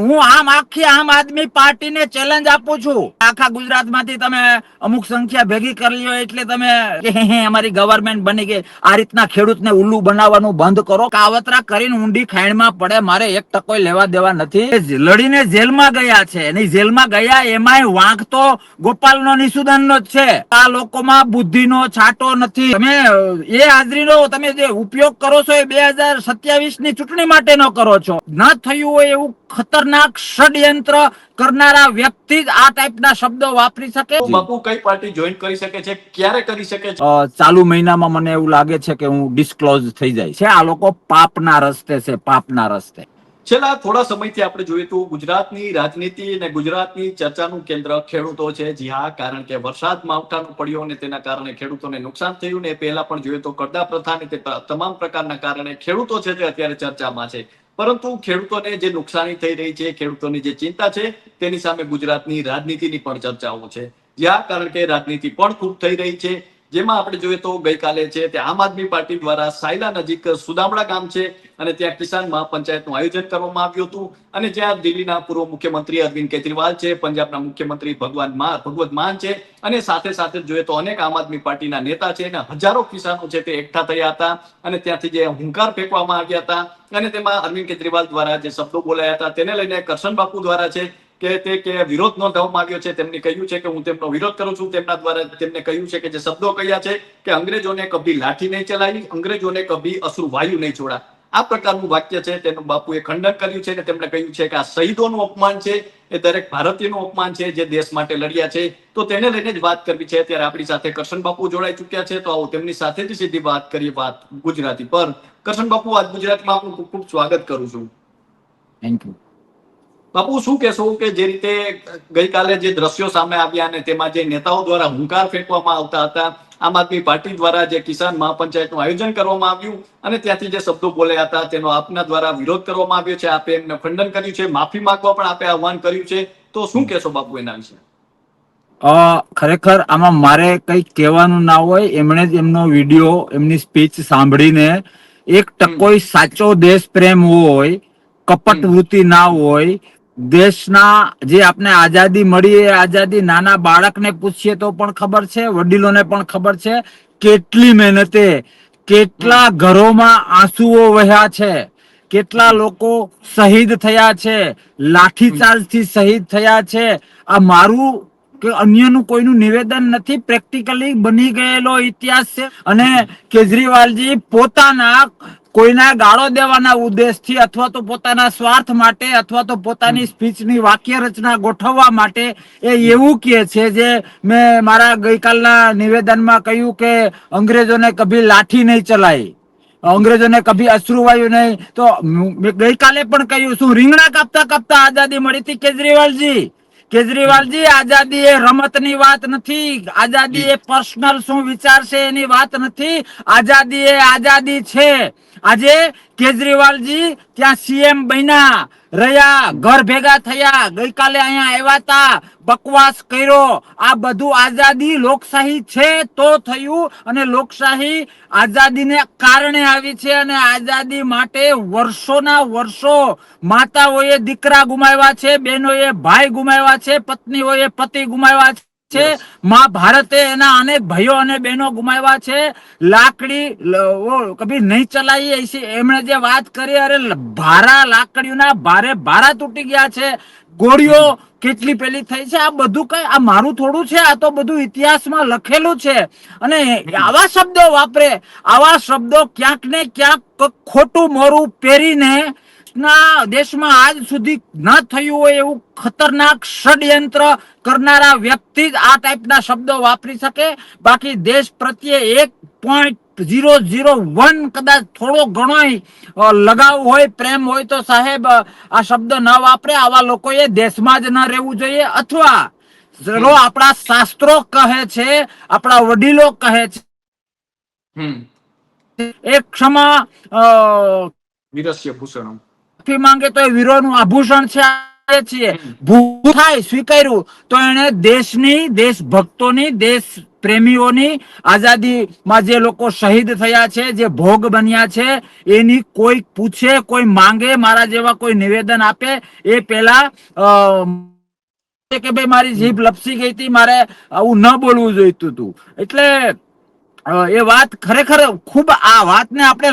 હું આમ આખી આમ આદમી પાર્ટીને ચેલેન્જ આપું છું. આખા ગુજરાતમાંથી તમે અમુક સંખ્યા ભેગી કરી લ્યો એટલે તમે અમારી ગવર્મેન્ટ બની ગઈ. આ રીતના ખેડૂતને ઉલ્લુ બનાવવાનું બંધ કરો. કાવતરા કરીને ઊંડી ખાઈણમાં પડે, મારે એક ટકો લેવા દેવા નથી. લડીને જેલમાં ગયા છે. એની જેલમાં ગયા, એમાંય વાંક તો ગોપાલનો નિસુદનનો જ છે. આ લોકોમાં બુદ્ધિનો છાંટો નથી. તમે, એ હાજરીનો તમે જે ઉપયોગ કરો છો એ બે હજાર સત્યાવીસની ચૂંટણી માટેનો કરો છો. ન થયું હોય એવું ખતરનાક ષડયંત્ર કરનારા વ્યક્તિ જ આ ટાઈપના શબ્દો વાપરી શકે. બાપુ કઈ પાર્ટી જોઈન કરી શકે છે? ક્યારે કરી શકે છે? ચાલુ મહિનામાં મને એવું લાગે છે કે હું ડિસ્ક્લોઝ થઈ જાય છે. આ લોકો પાપના રસ્તે છે પાપના રસ્તે. છેલ્લા થોડા સમયથી આપણે જોઈએ તો ગુજરાતની રાજનીતિ અને ગુજરાતની ચર્ચાનું કેન્દ્ર ખેડૂતો છે. જી હા કારણ કે વરસાદ માવઠાનો પડ્યો અને તેના કારણે ખેડૂતોને નુકસાન થયું ને એ પહેલા પણ જોઈએ તો કરદા પ્રથા ને તે તમામ પ્રકારના કારણે ખેડૂતો છે તે અત્યારે ચર્ચામાં છે. પરંતુ ખેડૂતોને જે નુકસાની થઈ રહી છે, ખેડૂતોની જે ચિંતા છે, તેની સામે ગુજરાતની રાજનીતિની પણ ચર્ચાઓ છે. જ્યાં કારણ કે રાજનીતિ પણ ખૂબ થઈ રહી છે જેમાં આપણે જોઈએ તો ગઈકાલે છે તે આમ આદમી પાર્ટી દ્વારા સાયલા નજીક સુદામડા ગામ છે અને ત્યાં કિસાન મહાપંચાયતનું આયોજન કરવામાં આવ્યું હતું. અને જ્યાં દિલ્હીના પૂર્વ મુખ્યમંત્રી અરવિંદ કેજરીવાલ છે, પંજાબના મુખ્યમંત્રી ભગવાન માન ભગવત માન છે અને સાથે સાથે જોઈએ તો અનેક આમ આદમી પાર્ટીના નેતા છે અને હજારો કિસાનો છે તે એકઠા થયા હતા અને ત્યાંથી જે હુંકાર ફેંકવામાં આવ્યા હતા. અને તેમાં અરવિંદ કેજરીવાલ દ્વારા જે શબ્દો બોલાયા હતા તેને લઈને કરશન બાપુ દ્વારા છે કે તે કે વિરોધ નોંધવામાં આવ્યો છે તેમને કહ્યું છે કે હું તેમનો વિરોધ કરું છું. તેમના દ્વારા તેમને કહ્યું છે કે જે શબ્દો કહ્યા છે કે અંગ્રેજોને કભી લાઠી નહીં ચલાવી, અંગ્રેજોને કભી અશ્રુ વાયુ નહીં છોડા. આ પ્રકારનું વાક્ય છે, તેનું બાપુએ ખંડન કર્યું છે અને તેમણે કહ્યું છે કે આ શહીદોનું અપમાન છે, એ દરેક ભારતીયનું અપમાન છે જે દેશ માટે લડ્યા છે. તો તેને લઈને જ વાત કરવી છે. ત્યારે આપણી સાથે કરશન બાપુ જોડાઈ ચુક્યા છે. તો આવો તેમની સાથે જ સીધી વાત કરીએ વાત ગુજરાતી પર. કરશન બાપુ, આજ ગુજરાતમાં આપનું ખૂબ ખૂબ સ્વાગત કરું છું. થેન્ક યુ બાપુ, શું કહેશો કે જે રીતે ગઈકાલે જે દ્રશ્યો સામે આવ્યા અને તેમાં જે નેતાઓ દ્વારા હુંકાર ફેંકવામાં આવતા હતા, આમ આદમી પાર્ટી દ્વારા જે કિસાન મહાપંચાયતનું આયોજન કરવામાં આવ્યું અને ત્યાંથી જે શબ્દો બોલ્યા હતા, તેનો આપના દ્વારા વિરોધ કરવામાં આવ્યો છે. આપે એમને ખંડન કર્યું છે, માફી માંગવા પણ આપે આહવાન કર્યું છે. તો શું કહેશો બાપુ એના વિશે? ખરેખર આમાં મારે કંઈ કહેવાનું ના હોય. એમણે જ એમનો વીડિયો, એમની સ્પીચ સાંભળીને એક ટકોય સાચો દેશ પ્રેમ હોય કપટ વૃત્તિ ના હોય દેશના જે આપણે આઝાદી મળી એ આઝાદી નાના બાળકને પૂછીએ તો પણ ખબર છે, વડીલોને પણ ખબર છે, કેટલી મહેનતે કેટલા ઘરોમાં આંસુઓ વહ્યા છે, કેટલા લોકો શહીદ થયા છે, લાઠીચાર્જથી શહીદ થયા છે. આ મારું કે અન્યનું કોઈનું નિવેદન નથી, પ્રેક્ટિકલી બની ગયેલો ઇતિહાસ છે. અને કેજરીવાલજી પોતાના કોઈના ગાળો દેવાના ઉદ્દેશથી અથવા તો પોતાના સ્વાર્થ માટે અથવા તો પોતાની સ્પીચની વાક્ય રચના ગોઠવવા માટે એ એવું કહે છે જે મેં મારા ગઈકાલના નિવેદનમાં કહ્યું કે અંગ્રેજોને કભી લાઠી નહીં ચલાઈ અંગ્રેજોને કભી અશ્રુવાયુ નહીં. તો મેં ગઈકાલે પણ કહ્યું શું રીંગણા કાપતા કાપતા આઝાદી મળી હતી કેજરીવાલજી. કેજરીવાલજી આઝાદી એ રમતની વાત નથી. આઝાદી એ પર્સનલ શું વિચાર છે એની વાત નથી. આઝાદી એ આઝાદી છે. આજે કેજરીવાલજી ત્યાં સીએમ બન્યા. રહ્યા, ઘર ભેગા થયા, ગઈકાલે અહીંયા આવ્યા હતા બકવાસ કર્યો. આ બધું આઝાદી લોકશાહી છે તો થયું અને લોકશાહી આઝાદીને કારણે આવી છે અને આઝાદી માટે વર્ષોના વર્ષો માતાઓએ દીકરા ગુમાવ્યા છે, બહેનોએ ભાઈ ગુમાવ્યા છે, પત્નીઓએ પતિ ગુમાવ્યા છે. છે. મહાભારતે એના અનેક ભાઈઓ અને બહેનો ગુમાવ્યા છે. લાકડી કભી નહીં ચલાઈ એસી, એમણે જે વાત કરી, અરે ભારા લાકડીઓના ભારે ભારા તૂટી ગયા છે. ગોળીઓ કેટલી પેલી થઈ છે? આ બધું કઈ, આ મારું થોડું છે? આ તો બધું ઇતિહાસમાં લખેલું છે. અને આવા શબ્દો વાપરે. આવા શબ્દો ક્યાંક ને ક્યાંક ખોટું મોરું પહેરીને ના દેશમાં આજ સુધી ન થયું હોય એવું ખતરનાક ષડયંત્ર કરનારા વ્યક્તિ જ આ ટાઈપના શબ્દો વાપરી શકે. બાકી દેશ પ્રત્યે એક પોઈન્ટ ઝીરો ઝીરો વન કદાચ થોડો ઘણો લગાવ હોય પ્રેમ હોય તો સાહેબ આ શબ્દ ન વાપરે. આવા લોકોએ દેશમાં જ ન રહેવું જોઈએ. અથવા ચલો આપણા શાસ્ત્રો કહે છે આપણા વડીલો કહે છે. એક ક્ષમા વિરસ્ય ભૂષણમ. માફી માંગે તો એ વીરોનું આભૂષણ છે છીએ ભૂલ થાય સ્વીકાર્યું તો એને દેશની દેશભક્તોની દેશ પ્રેમીઓની આઝાદીમાં જે લોકો શહીદ થયા છે જે ભોગ બન્યા છે એની કોઈ પૂછે કોઈ માંગે મારા જેવા કોઈ નિવેદન આપે એ પેલા કે ભાઈ મારી જીભ લપસી ગઈ હતી મારે આવું ન બોલવું જોઈતું હતું. એટલે એ વાત ખરેખર ખૂબ આ વાતને આપણે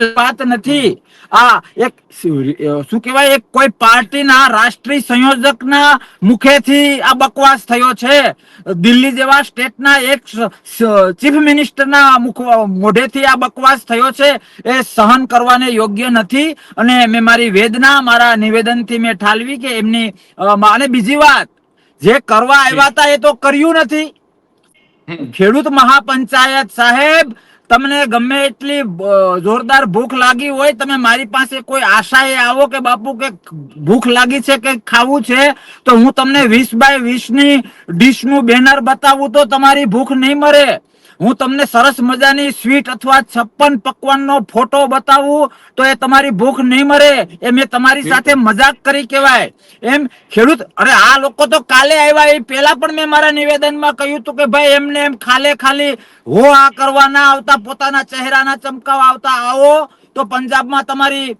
વાત નથી. આ એક શું કહેવાય? એક કોઈ પાર્ટીના રાષ્ટ્રીય સંયોજકના મુખેથી આ બકવાસ થયો છે. દિલ્હી જેવા સ્ટેટના એક ચીફ મિનિસ્ટરના મુખ મોઢેથી આ બકવાસ થયો છે. એ સહન કરવાને યોગ્ય નથી. અને મેં મારી વેદના મારા નિવેદનથી મેં ઠાલવી કે એમની અને બીજી વાત જે કરવા આવ્યા હતા એ તો કર્યું નથી. ખેડૂત મહાપંચાયત સાહેબ તમને ગમે એટલી જોરદાર ભૂખ લાગી હોય, તમે મારી પાસે કોઈ આશાએ આવો કે, બાપુ, કે ભૂખ લાગી છે કે ખાવું છે? તો હું તમને વીસ બાય વીસની ડીશનું બેનર બતાવું તો તમારી ભૂખ નહીં મરે. હું તમને સરસ મજાની સ્વીટ અથવા છપ્પન પકવાનનો ફોટો બતાવું તો એ તમારી ભૂખ નહીં મરે. એ મેં તમારી સાથે મજાક કરી કહેવાય. એમ ખેડૂત અરે આ લોકો તો કાલે આવ્યા. એ પહેલા પણ મેં મારા નિવેદનમાં કહ્યું હતું કે ભાઈ એમને એમ ખાલે ખાલી હો આ કરવા ના આવતા પોતાના ચહેરાના ચમકાવા આવતા આવો. તો પંજાબમાં તમારી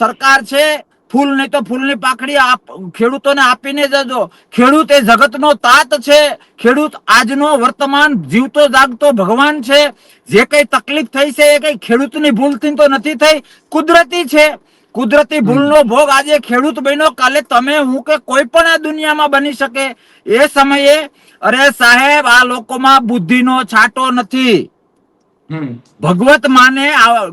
સરકાર છે. ફૂલ નહીં તો ફૂલની પાખડી આપ ખેડૂતોને આપીને જજો ખેડૂત એ જગતનો તાત છે. ખેડૂત આજનો વર્તમાન જીવતો જાગતો ભગવાન છે. જે કઈ તકલીફ થઈ છે એ કઈ ખેડૂતની ભૂલથી તો નથી થઈ. કુદરતી છે. કુદરતી ભૂલનો ભોગ આજે ખેડૂત બન્યો. કાલે તમે હું કે કોઈ પણ આ દુનિયામાં બની શકે. એ સમયે અરે સાહેબ આ લોકોમાં બુદ્ધિનો છાંટો નથી. ભગવત માને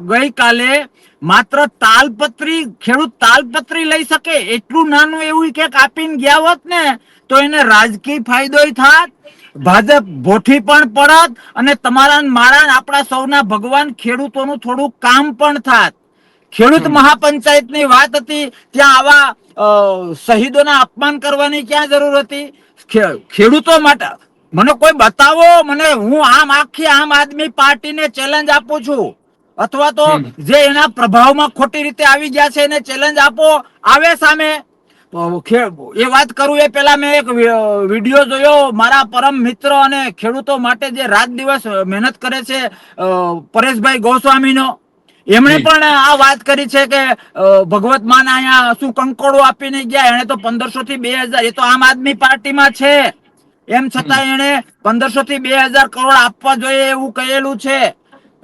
ગઈકાલે માત્ર તાલપત્રી ખેડૂત તાલપત્રી લઈ શકે એટલું નાનું એવું કે આપીને ગયા હોત ને તો એને રાજકીય ફાયદો થાત ભાજપ ભોઠી પણ પડત અને તમારા મારા આપણા સૌના ભગવાન ખેડૂતોનું થોડું કામ પણ થાત. ખેડૂત મહાપંચાયતની વાત હતી ત્યાં આવા શહીદોના અપમાન કરવાની ક્યાં જરૂર હતી? ખેડૂતો માટે મને કોઈ બતાવો મને હું આમ આખી આમ આદમી પાર્ટીને ચેલેન્જ આપું છું. અથવા તો જે એના પ્રભાવમાં ખોટી રીતે આવી ગયા છે એને ચેલેન્જ આપો આવે સામે. એ વાત કરું એ પેલા મેં એક વીડિયો જોયો. મારા પરમ મિત્ર અને ખેડૂતો માટે જે રાત દિવસ મહેનત કરે છે પરેશભાઈ ગોસ્વામીનો એમણે પણ આ વાત કરી છે કે ભગવત માન અહીંયા શું કંકોડો આપીને ગયા. એને તો પંદરસો થી બે હજાર એ તો આમ આદમી પાર્ટીમાં છે. એમ છતાં એને પંદરસો થી બે હજાર કરોડ આપવા જોઈએ એવું કહેલું છે.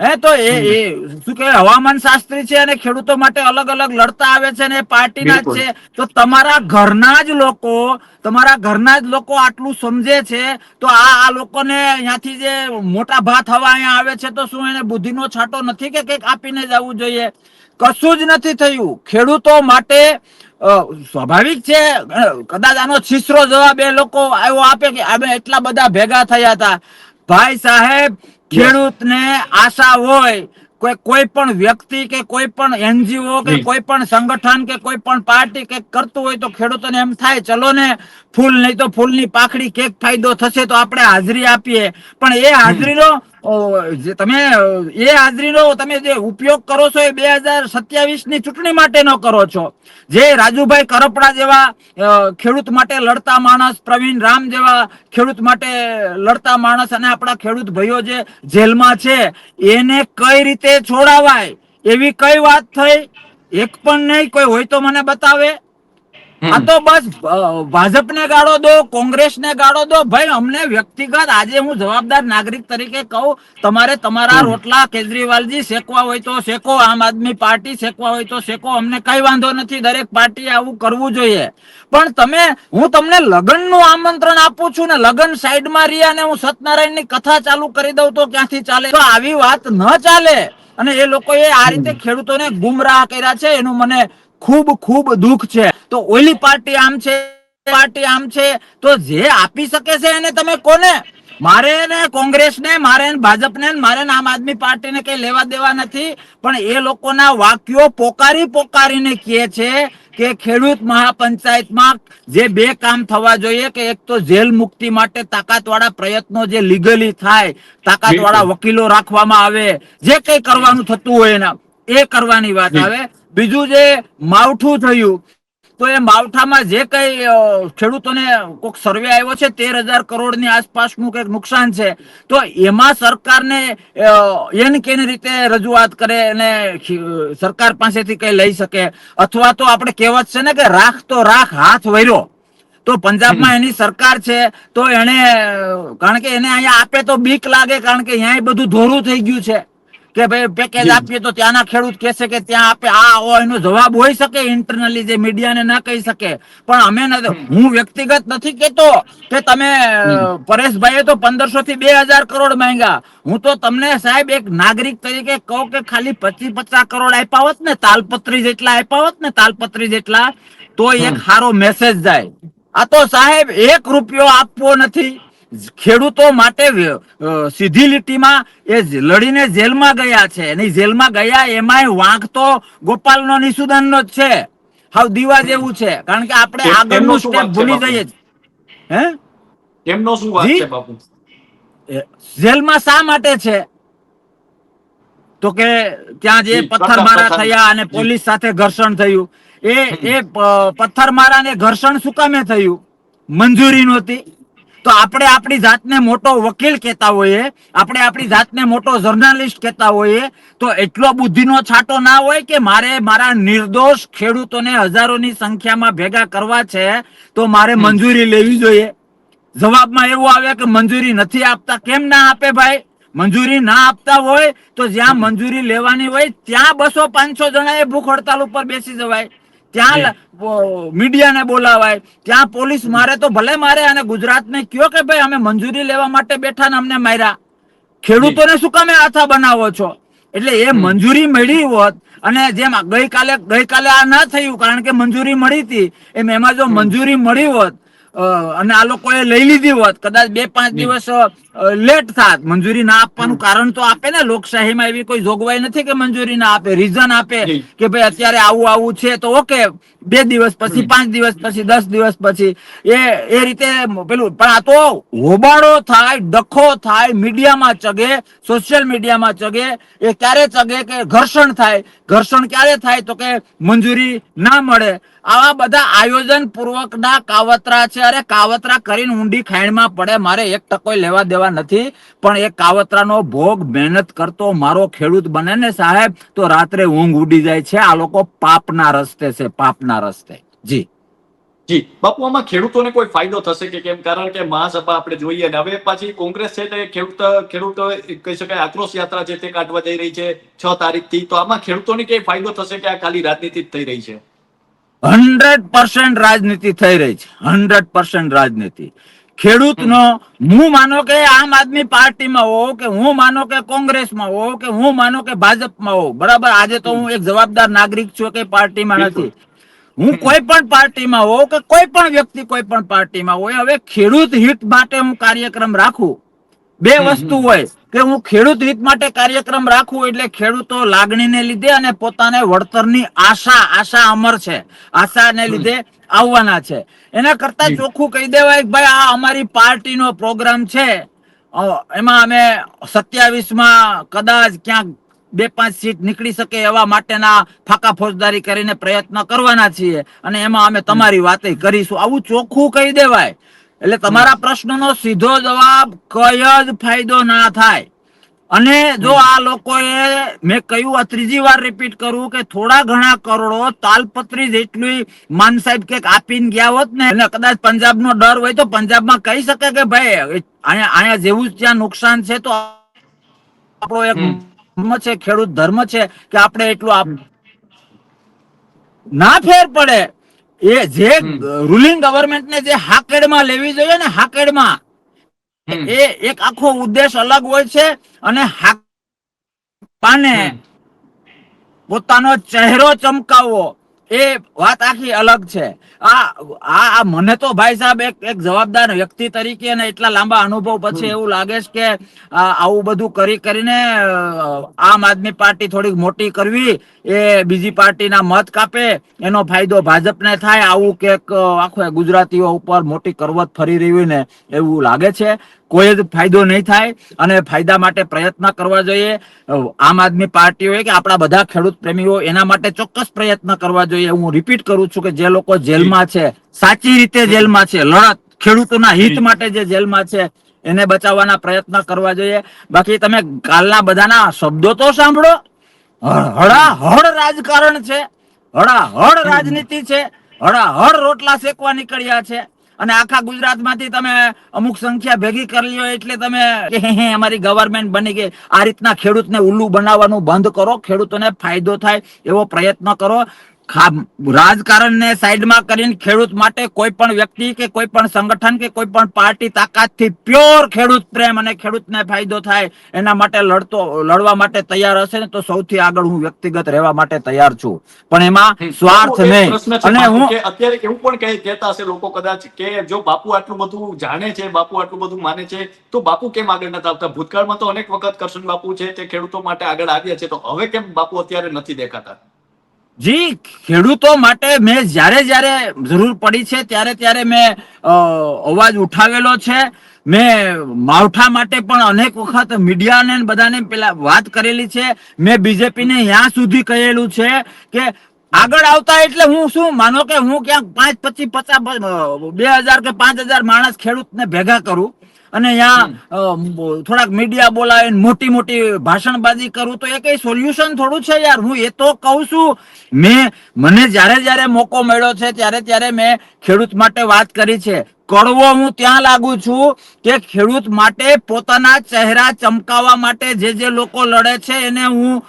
હે તો એ એ શું કે હવામાન શાસ્ત્રી છે અને ખેડૂતો માટે અલગ અલગ લડતા આવે છે ને પાર્ટીના છે. તો તમારા ઘરના જ લોકો તમારા ઘરના જ લોકો આટલું સમજે છે તો આ આ લોકોને અહીંયાથી જે મોટા ભાત હવા અહીંયા આવે છે તો શું એને બુદ્ધિનો છાંટો નથી કે કંઈક આપીને જવું જોઈએ? કશું જ નથી થયું. ખેડૂતો માટે સ્વાભાવિક છે કદાચ આનો છીસરો જવાબ એ લોકો આવ્યો આપે કે અમે એટલા બધા ભેગા થયા હતા. ભાઈ સાહેબ ખેડૂતને આશા હોય કોઈ કોઈ પણ વ્યક્તિ કે કોઈ પણ એનજીઓ કે કોઈ પણ સંગઠન કે કોઈ પણ પાર્ટી કે કરતું હોય તો ખેડૂતોને એમ થાય ચલો ને ફૂલ નહીં તો ફૂલની પાખડી કેક ફાયદો થશે તો આપણે હાજરી આપીએ. પણ એ હાજરીનો તમે અ, એ હાજરીનો તમે જે ઉપયોગ કરો છો એ બે હજાર સત્યાવીસની ચૂંટણી માટેનો કરો છો. જે રાજુભાઈ કરપડા જેવા ખેડૂત માટે લડતા માણસ પ્રવીણ રામ જેવા ખેડૂત માટે લડતા માણસ અને આપણા ખેડૂત ભાઈઓ જે જેલમાં છે એને કઈ રીતે છોડાવાય? એવી કઈ વાત થઈ? એક પણ નહીં કોઈ હોય તો મને બતાવે. આ તો બસ ભાજપને ગાળો દો કોંગ્રેસને ગાળો દો. ભાઈ અમને વ્યક્તિગત આજે હું જવાબદાર નાગરિક તરીકે કહું તમારે તમારા રોટલા કેજરીવાલજી શેકવા હોય તો શેકો આમ આદમી પાર્ટી શેકવા હોય તો શેકો. અમને કઈ વાંધો નથી દરેક પાર્ટી આવું કરવું જોઈએ. પણ તમે હું તમને લગ્નનું આમંત્રણ આપું છું ને લગ્ન સાઈડમાં રહ્યા ને હું સત્યનારાયણની કથા ચાલુ કરી દઉં તો ક્યાંથી ચાલે? તો આવી વાત ન ચાલે. અને એ લોકોએ આ રીતે ખેડૂતોને ગુમરાહ કર્યા છે. એનું મને ખૂબ ખૂબ દુઃખ છે. તો ઓલી પાર્ટી આમ છે પાર્ટી આમ છે તો જે આપી શકે છે એને તમે કોને? મારે ને કોંગ્રેસને મારે ભાજપ ને મારે આમ આદમી પાર્ટીને કઈ લેવા દેવા નથી. પણ એ લોકોના વાક્યો પોકારી પોકારીને કહે છે કે ખેડૂત મહાપંચાયતમાં જે બે કામ થવા જોઈએ કે એક તો જેલ મુક્તિ માટે તાકાતવાળા પ્રયત્નો જે લીગલી થાય તાકાતવાળા વકીલો રાખવામાં આવે જે કઈ કરવાનું થતું હોય એના એ કરવાની વાત આવે. બીજું જે માવઠું થયું તો એ માવઠામાં જે કઈ ખેડૂતોને કોઈક સર્વે આવ્યો છે તેર હજાર કરોડની આસપાસનું કંઈક નુકસાન છે તો એમાં સરકારને એન કેની રીતે રજૂઆત કરે અને સરકાર પાસેથી કઈ લઈ શકે? અથવા તો આપણે કહેવત છે ને કે રાખ તો રાખ હાથ વર્યો તો પંજાબમાં એની સરકાર છે તો એને કારણ કે એને અહીંયા આપે તો બીક લાગે કારણ કે અહીંયા બધું ધોરું થઈ ગયું છે. કે ભાઈ પેકેજ આપીએ તો ત્યાંના ખેડૂત કહેશે કે ત્યાં આપે. આ એનો જવાબ હોઈ શકે ઇન્ટરનલી જે મીડિયાને ના કહી શકે. પણ અમે હું વ્યક્તિગત નથી કેતો કે તમે પરેશભાઈએ તો પંદરસો થી બે હજાર કરોડ માંગ્યા. હું તો તમને સાહેબ એક નાગરિક તરીકે કહું કે ખાલી પચીસ પચાસ કરોડ આપ્યા હોત ને તાલપત્રી જેટલા આપ્યા હોત ને તાલપત્રી જેટલા તો એક સારો મેસેજ જાય. આ તો સાહેબ એક રૂપિયો આપવો નથી. ખેડૂતો માટે સીધી લીટીમાં એ લડીને જેલમાં ગયા છે. અને જેલમાં ગયા એમાંય વાંક તો ગોપાલનો નિસુદાનનો જ છે. હાવ દીવા જેવું છે. કારણ કે આપણે આગળનું સ્ટેપ ભૂલી જઈએ હે? એમનો શું વાત છે બાપુ? જેલમાં શા માટે છે? તો કે ત્યાં જે પથ્થરમારા થયા અને પોલીસ સાથે ઘર્ષણ થયું. એ એ પથ્થરમારા ને ઘર્ષણ શું કામે થયું? મંજૂરી નહોતી. તો આપણે આપણી જાતને મોટો વકીલ કહેતા હોઈએ આપણે આપણી જાતને મોટો જર્નાલિસ્ટ કહેતા હોઈએ તો એટલો બુદ્ધિનો છાંટો ના હોય કે મારે મારા નિર્દોષ ખેડૂતોને હજારોની સંખ્યામાં ભેગા કરવા છે તો મારે મંજૂરી લેવી જોઈએ. જવાબમાં એવું આવે કે મંજૂરી નથી આપતા કેમ ના આપે ભાઈ? મંજૂરી ના આપતા હોય તો જ્યાં મંજૂરી લેવાની હોય ત્યાં બસો પાંચસો જણાએ ભૂખ હડતાલ ઉપર બેસી જવાય. ત્યાં મીડિયાને બોલાવાય. ત્યાં પોલીસ મારે તો ભલે મારે અને ગુજરાતને કયો કે ભાઈ અમે મંજૂરી લેવા માટે બેઠા ને અમને માર્યા. ખેડૂતોને શું કામે આથા બનાવો છો? એટલે એ મંજૂરી મળી હોત અને જેમ ગઈકાલે ગઈકાલે આ ના થયું કારણ કે મંજૂરી મળી હતી એમ એમાં જો મંજૂરી મળી હોત અને આ લોકોએ લઈ લીધી હોત. કદાચ બે પાંચ દિવસ લેટ થાત. મંજૂરી ના આપવાનું કારણ તો આપે ને? લોકશાહીમાં એવી કોઈ જોગવાઈ નથી કે મંજૂરી ના આપે રીઝન આપે કે ભાઈ અત્યારે આવું આવું છે તો ઓકે બે દિવસ પછી પાંચ દિવસ પછી દસ દિવસ પછી એ એ રીતે પેલું પણ આ તો હોબાળો થાય ડખો થાય મીડિયામાં ચગે સોશિયલ મીડિયામાં ચગે એ ક્યારે ચગે કે ઘર્ષણ થાય? ઘર્ષણ ક્યારે થાય તો કે મંજૂરી ના મળે? આવા બધા આયોજન પૂર્વકના કાવતરા છે. અરે કાવતરા કરીને ઊંડી ખાઈણમાં પડે. મારે એક ટકો લેવા દેવા નથી. પણ એ કાવતરાનો ભોગ મહેનત કરતો મારો ખેડૂત બને ને સાહેબ, તો રાત્રે ઊંઘ ઉડી જાય છે. આ લોકો પાપના રસ્તે છે, પાપના રસ્તે. જી. જી. બાપુ, આમાં ખેડૂતોને કોઈ ફાયદો થશે કે કેમ? કારણ કે મહાસભા આપણે જોઈએ ને, હવે પાછી કોંગ્રેસ છે તે ખેડૂત, ખેડૂતો કહી શકાય, આક્રોશ યાત્રા છે તે કાઢવા જઈ રહી છે છ તારીખથી. તો આમાં ખેડૂતોને કઈ ફાયદો થશે કે આ ખાલી રાજનીતિ જ થઈ રહી છે? હંડ્રેડ પર્સન્ટ રાજનીતિ થઈ રહી છે. હંડ્રેડ પર્સન્ટ રાજનીતિ. ખેડૂતનો હું માનો કે આમ આદમી પાર્ટીમાં હો કે હું માનો કે કોંગ્રેસમાં હો કે હું માનો કે ભાજપમાં હો બરાબર? આજે તો હું એક જવાબદાર નાગરિક છું કે પાર્ટીમાં નથી. હું કોઈ પણ પાર્ટીમાં હો કે કોઈ પણ વ્યક્તિ કોઈ પણ પાર્ટીમાં હોય હવે ખેડૂત હિત માટે હું કાર્યક્રમ રાખું. બે વસ્તુ હોય. કે હું ખેડૂત હિત માટે કાર્યક્રમ રાખું એટલે ખેડૂતો લાગણીને લીધે અને પોતાને વળતરની આશા આશા અમર છે. આશાને લીધે આવવાના છે. એના કરતા ચોખ્ખું કહી દેવાય ભાઈ આ અમારી પાર્ટીનો પ્રોગ્રામ છે. એમાં અમે સત્યાવીસમાં કદાચ ક્યાંક બે પાંચ સીટ નીકળી શકે એવા માટેના ફાકા ફોજદારી કરીને પ્રયત્ન કરવાના છીએ. અને એમાં અમે તમારી વાતે કરીશું. આવું ચોખ્ખું કહી દેવાય. એટલે તમારા પ્રશ્નનો સીધો જવાબ કયો જ ફાયદો ના થાય. અને જો આ લોકોએ મેં કહ્યું આ ત્રીજી વાર રિપીટ કરું કે થોડા ઘણા કરોડો તાલપત્રી જેટલી માન સાહેબ કે આપીને ગયા હોત ને એને કદાચ પંજાબનો ડર હોય તો પંજાબમાં કહી શકે કે ભાઈ અહીંયા અહીંયા જેવું ત્યાં નુકસાન છે તો આપણો એક ધર્મ છે ખેડૂત ધર્મ છે કે આપણે એટલું આપ ના ફેર પડે. એ જે. રૂલિંગ ગવર્મેન્ટ ને જે હાકેડમાં લેવી જોઈએ ને હાકેડમાં માં એ એક આખો ઉદ્દેશ અલગ હોય છે અને પાને પોતાનો ચહેરો ચમકાવવો. એ વાત આખી અલગ છે. આ આ મને તો ભાઈ સાહેબ એક એક જવાબદાર વ્યક્તિ તરીકે અને એટલા લાંબા અનુભવ પછી એવું લાગે છે કે આવું બધું કરી કરીને આમ આદમી પાર્ટી થોડીક મોટી કરવી એ બીજી પાર્ટીના મત કાપે એનો ફાયદો ભાજપને થાય આવું કે આખો ગુજરાતીઓ ઉપર મોટી કરવત ફરી રહ્યું ને એવું લાગે છે. કોઈ જ ફાયદો નહીં થાય અને ફાયદા માટે પ્રયત્ન કરવા જોઈએ. આમ આદમી પાર્ટી હોય કે આપણા બધા ખેડૂત પ્રેમીઓ એના માટે ચોક્કસ પ્રયત્ન કરવા જોઈએ. હું રિપીટ કરું છું કે જે લોકો જેલમાં છે સાચી રીતે જેલમાં છે લડત ખેડૂતોના હિત માટે જે જેલમાં છે એને બચાવવાના પ્રયત્ન કરવા જોઈએ. બાકી તમે કાલના બધાના શબ્દો તો સાંભળો. હળાહળ રાજકારણ છે. હળાહળ રાજનીતિ છે. હળાહળ રોટલા શેકવા નીકળ્યા છે. અને આખા ગુજરાતમાંથી તમે અમુક સંખ્યા ભેગી કરી લ્યો એટલે તમે અમારી ગવર્મેન્ટ બની ગઈ. આ રીતના ખેડૂતને ઉલ્લુ બનાવવાનું બંધ કરો. ખેડૂતોને ફાયદો થાય એવો પ્રયત્ન કરો. રાજકારણને સાઈડમાં કરીને ખેડૂત માટે કોઈ પણ વ્યક્તિ કે કોઈ પણ સંગઠન કે કોઈ પણ પાર્ટી તાકાતથી પ્યોર ખેડૂત પ્રેમ અને ખેડૂતને ફાયદો થાય એના માટે લડતો લડવા માટે તૈયાર હશે ને તો સૌથી આગળ હું વ્યક્તિગત રહેવા માટે તૈયાર છું. પણ એમાં સ્વાર્થ નહીં. અને હું અત્યારે એવું પણ કઈ કહેતા હશે લોકો કદાચ કે જો બાપુ આટલું બધું જાણે છે બાપુ આટલું બધું માને છે તો બાપુ કેમ આગળ નથી આવતા? ભૂતકાળમાં તો અનેક વખત કરશન બાપુ છે તે ખેડૂતો માટે આગળ આવ્યા છે તો હવે કેમ બાપુ અત્યારે નથી દેખાતા? જી, ખેડૂતો માટે મેં જ્યારે જ્યારે જરૂર પડી છે, ત્યારે ત્યારે મેં અવાજ ઉઠાવેલો છે. મેં માવઠા માટે પણ અનેક વખત મીડિયાને બધાને પેલા વાત કરેલી છે. મેં બીજેપીને ત્યાં સુધી કહેલું છે કે આગળ આવતા એટલે હું શું, માનો કે હું ક્યાંક પાંચ, પચીસ, પચાસ બે હજાર કે પાંચ હજાર માણસ ખેડૂતને ભેગા કરું. અને ત્યાં થોડાક મીડિયા બોલાવીને મોટી મોટી ભાષણબાજી કરું તો એ કઈ સોલ્યુશન થોડું છે યાર. હું એ તો કહું છું મેં મને જ્યારે જ્યારે મોકો મળ્યો છે ત્યારે ત્યારે મેં ખેડૂત માટે વાત કરી છે. કડવો હું ત્યાં લાગુ છું કે ખેડૂત માટે પોતાના ચહેરા ચમકાવવા માટે જે જે લોકો લડે છે એને હું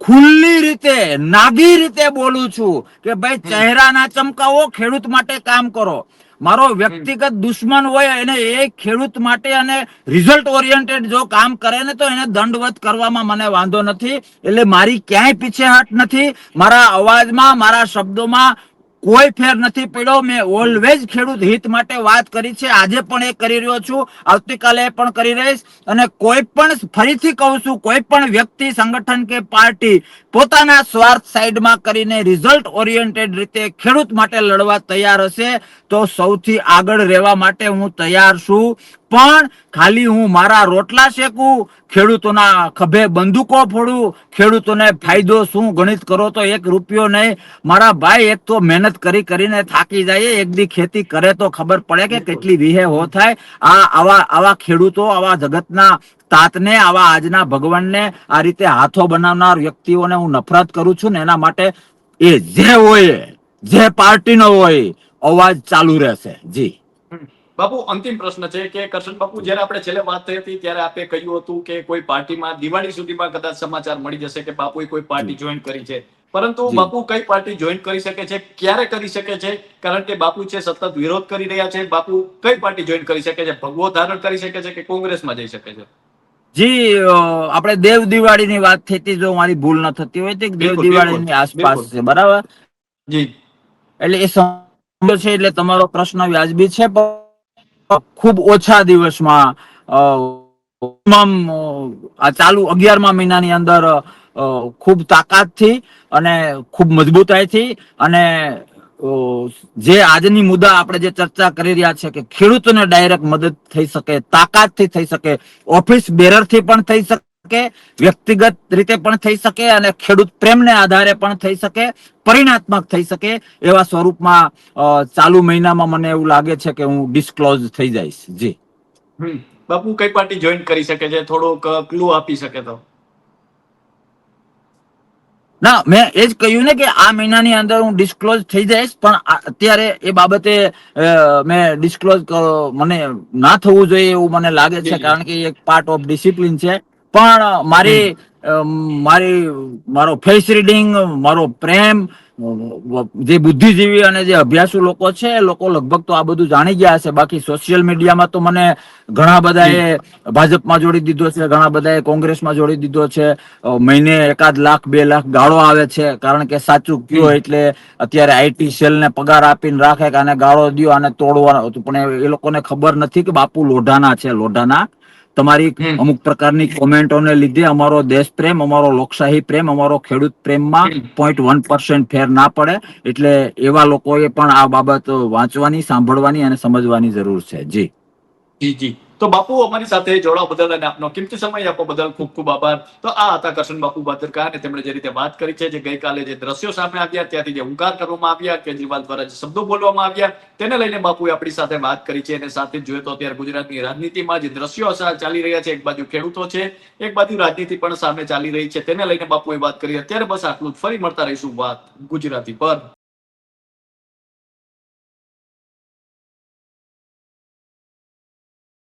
ખુલ્લી રીતે નાગી રીતે બોલું છું કે ભાઈ ચહેરા ના ચમકાવો ખેડૂત માટે કામ કરો. મારો વ્યક્તિગત દુશ્મન હોય એને એ ખેડૂત માટે અને રિઝલ્ટ ઓરિએન્ટેડ જો કામ કરે ને તો એને દંડવત કરવામાં મને વાંધો નથી. એટલે મારી ક્યાંય પીછેહટ નથી. મારા અવાજમાં, મારા શબ્દોમાં કોઈ ફેર નથી પડ્યો. મેં ઓલવેઝ ખેડૂત હિત માટે વાત કરી છે. આજે પણ એ કરી રહ્યો છું. આવતીકાલે પણ કરી રહીશ. અને કોઈ પણ ફરીથી કહું છું, કોઈ પણ વ્યક્તિ, સંગઠન કે પાર્ટી પોતાના સ્વાર્થ સાઈડમાં કરીને રિઝલ્ટ ઓરિએન્ટેડ રીતે ખેડૂત માટે લડવા તૈયાર હશે, તો સૌથી આગળ રહેવા માટે હું તૈયાર છું. પણ ખાલી હું મારા રોટલા શેકું ખેડૂતોના ખભે બંદૂકો ફોડું ખેડૂતોને ફાયદો શું ગણિત કરો તો એક રૂપિયો નહીં. મારા ભાઈ એક તો મહેનત કરી કરીને થાકી જાય એક દી ખેતી કરે તો ખબર પડે કે કેટલી વિહે હો થાય. આ આવા આવા ખેડૂતો આવા જગતના તાતને આવા આજના ભગવાનને આ રીતે હાથો બનાવનાર વ્યક્તિઓને હું નફરત કરું છું ને એના માટે એ જે હોય જે પાર્ટીનો હોય અવાજ ચાલુ રહેશે. જી. બાપુ અંતિમ પ્રશ્ન છે કે કરશન બાપુ જયારે આપણે છેલ્લે વાત થઈ હતી ત્યારે આપે કહ્યું હતું કે કોઈ પાર્ટીમાં દિવાળી સુધીમાં કદાચ સમાચાર મળી જશે કે બાપુએ કોઈ પાર્ટી જોઈન કરી છે. પરંતુ બાપુ કઈ પાર્ટી જોઈન કરી શકે છે? ક્યારે કરી શકે છે? કારણ કે બાપુ છે સતત વિરોધ કરી રહ્યા છે. બાપુ કઈ પાર્ટી જોઈન કરી શકે છે? ભગવો ધારણ કરી શકે છે કે કોંગ્રેસમાં જઈ શકે છે? જી આપણે દેવ દિવાળીની વાત થઈ જો મારી ભૂલ ન થતી હોય તો દેવ દિવાળી દિવાળીની આસપાસ છે બરાબર? જી. એટલે એ સમજો છે એટલે તમારો પ્રશ્ન વ્યાજબી છે પણ ખૂબ ઓછા દિવસમાં ચાલુ અગિયારમા મહિનાની અંદર ખૂબ તાકાતથી અને ખૂબ મજબૂતાઈથી અને જે આજની મુદ્દા આપણે જે ચર્ચા કરી રહ્યા છે કે ખેડૂતોને ડાયરેક્ટ મદદ થઈ શકે, તાકાતથી થઈ શકે, ઓફિસ બેરરથી પણ થઈ શકે વ્યક્તિગત રીતે પણ થઈ શકે અને ખેડૂત પ્રેમને આધારે પણ થઈ શકે પરિણાત્મક થઈ શકે એવા સ્વરૂપમાં ચાલુ મહિનામાં મને એવું લાગે છે કે હું ડિસ્ક્લોઝ થઈ જઈશ. જી. બાપુ કઈ પાર્ટી જોઈન કરી શકે છે? થોડોક ક્લુ આપી શકે તો. ના મેં એ જ કહ્યું ને કે આ મહિનાની અંદર હું ડિસ્ક્લોઝ થઈ જઈશ પણ અત્યારે એ બાબતે મેં ડિસ્ક્લોઝ મને ના થવું જોઈએ એવું મને લાગે છે કારણ કે એક પાર્ટ ઓફ ડિસિપ્લિન છે. પણ મારી મારી મારો ફેસ રીડિંગ મારો પ્રેમ જે બુદ્ધિજીવી અને જે અભ્યાસુ લોકો છે લોકો લગભગ તો આ બધું જાણી ગયા હશે. બાકી સોશિયલ મીડિયામાં તો મને ઘણા બધાએ ભાજપમાં જોડી દીધો છે ઘણા બધાએ કોંગ્રેસમાં જોડી દીધો છે. મહિને એકાદ લાખ બે લાખ ગાળો આવે છે. કારણ કે સાચું કયો એટલે અત્યારે આઈટી સેલ ને પગાર આપીને રાખે કે આને ગાળો દ્યો અને તોડવાનો. પણ એ લોકોને ખબર નથી કે બાપુ લોઢાના છે લોઢાના તમારી અમુક પ્રકારની કોમેન્ટોને લીધે અમારો દેશ પ્રેમ અમારો લોકશાહી પ્રેમ અમારો ખેડૂત પ્રેમમાં. પોઈન્ટ વન પર્સન્ટ ફેર ના પડે. એટલે એવા લોકોએ પણ આ બાબત વાંચવાની સાંભળવાની અને સમજવાની જરૂર છે. જી. જી જી. તો બાપુ, અમારી સાથે જોડાવા બદલ અને આપનો કિંમતી સમય આપવા બદલ ખૂબ ખૂબ આભાર. તો આ હતા કરશન બાપુ ભાદરકા અને તેમણે જે રીતે વાત કરી છે, જે ગઈકાલે જે દ્રશ્યો સામે આવ્યા, ત્યાંથી જે હુંકાર કરવામાં આવ્યા, કેજરીવાલ દ્વારા જે શબ્દો બોલવામાં આવ્યા, તેને લઈને બાપુએ આપણી સાથે વાત કરી છે. અને સાથે જોઈએ તો અત્યારે ગુજરાતની રાજનીતિમાં જે દ્રશ્યો ચાલી રહ્યા છે, એક બાજુ ખેડૂતો છે, એક બાજુ રાજનીતિ પણ સામે ચાલી રહી છે. તેને લઈને બાપુએ વાત કરી. અત્યારે બસ આટલું જ. ફરી મળતા રહીશું વાત ગુજરાતી પર.